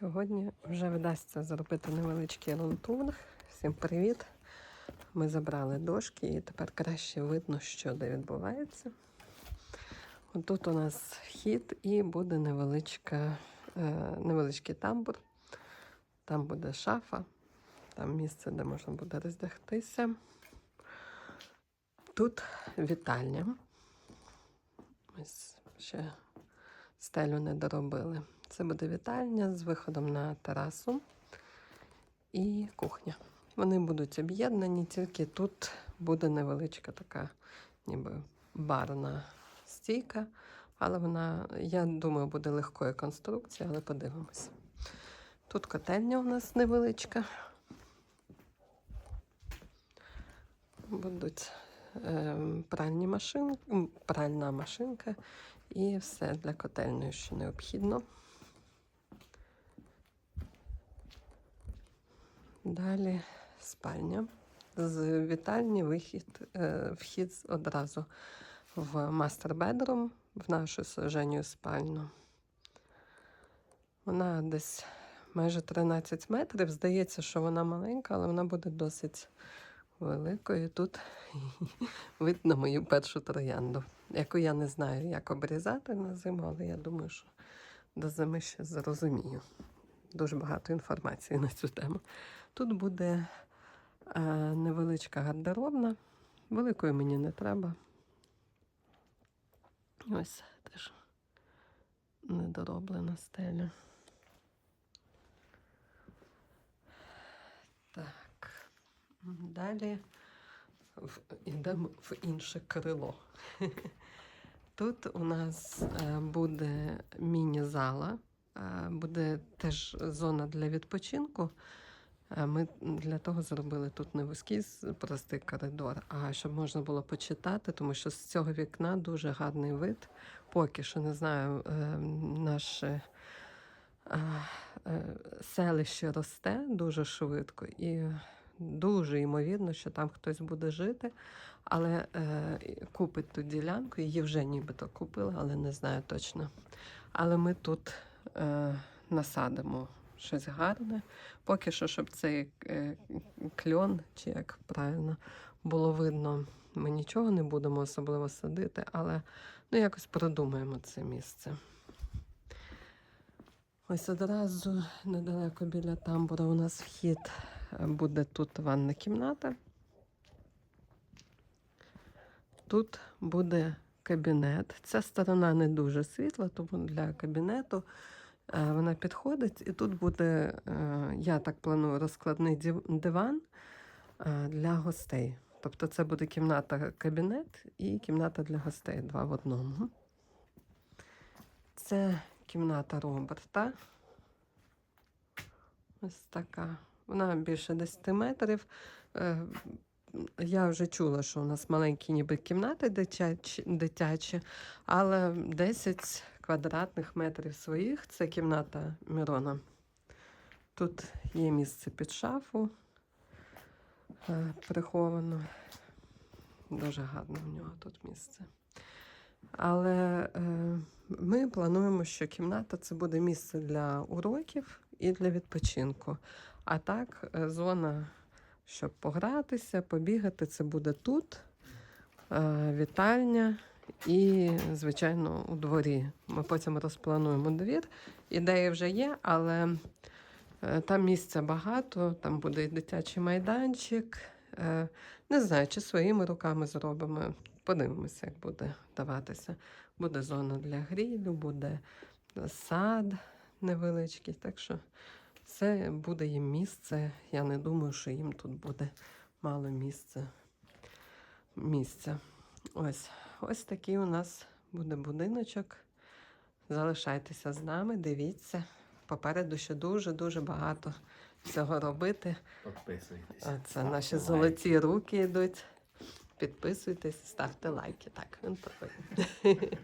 Сьогодні вже вдасться зробити невеличкий рунтур. Всім привіт! Ми забрали дошки і тепер краще видно, що де відбувається. Отут у нас хід і буде невеличка, е, невеличкий тамбур. Там буде шафа, там місце, де можна буде роздягтися. Тут вітальня. Ось ще стелю не доробили. Це буде вітальня з виходом на терасу і кухня. Вони будуть об'єднані, тільки тут буде невеличка така, ніби барна стійка. Але вона, я думаю, буде легкої конструкції, але подивимось. Тут котельня у нас невеличка. Будуть е, пральні машинки, пральна машинка і все для котельної, що необхідно. Далі спальня. З вітальні вихід, е, вхід одразу в мастер бедрум, в нашу соженю спальню. Вона десь майже 13 метрів. Здається, що вона маленька, але вона буде досить великою. Тут видно мою першу троянду, яку я не знаю, як обрізати на зиму, але я думаю, що до зими ще зрозумію. Дуже багато інформації на цю тему. Тут буде е, невеличка гардеробна. Великої мені не треба. Ось теж недороблена стеля. Так. Далі йдемо в інше крило. Тут у нас е, буде міні-зала, е, буде теж зона для відпочинку. Е, Ми для того зробили тут не вузький простий коридор, а щоб можна було почитати, тому що з цього вікна дуже гарний вид. Поки що не знаю, наше селище росте дуже швидко і дуже ймовірно, що там хтось буде жити, але е, купить ту ділянку. Її вже нібито купили, але не знаю точно. Але ми тут е, насадимо щось гарне. Поки що, щоб цей е, кльон, чи як правильно було видно, ми нічого не будемо особливо садити, але ну, якось продумаємо це місце. Ось одразу недалеко біля тамбура у нас вхід е, буде тут ванна кімната. Тут буде кабінет. Ця сторона не дуже світла, тому для кабінету е, вона підходить. І тут буде, е, я так планую, розкладний диван для гостей. Тобто це буде кімната-кабінет і кімната для гостей два в одному. Це кімната Роберта. Ось така. Вона більше 10 метрів. Е, Я вже чула, що у нас маленькі ніби кімнати дитячі, дитячі, але 10 квадратних метрів своїх це кімната Мірона. Тут є місце під шафу е, приховано. Дуже гарно в нього тут місце. Але е, ми плануємо, що кімната це буде місце для уроків і для відпочинку. А так, е, зона, щоб погратися, побігати, це буде тут, е, вітальня і, звичайно, у дворі. Ми потім розплануємо двір. Ідеї вже є, але е, там місця багато, там буде і дитячий майданчик. Не знаю, чи своїми руками зробимо. Подивимося, як буде даватися. Буде зона для грілю, буде сад невеличкий. Так що це буде їм місце. Я не думаю, що їм тут буде мало місця. місця. Ось, ось такий у нас буде будиночок. Залишайтеся з нами, дивіться. Попереду ще дуже-дуже багато всього робити. Підписуйтесь. А Це наші лайки. золоті руки йдуть. Підписуйтесь, ставте лайки. Так, він такий.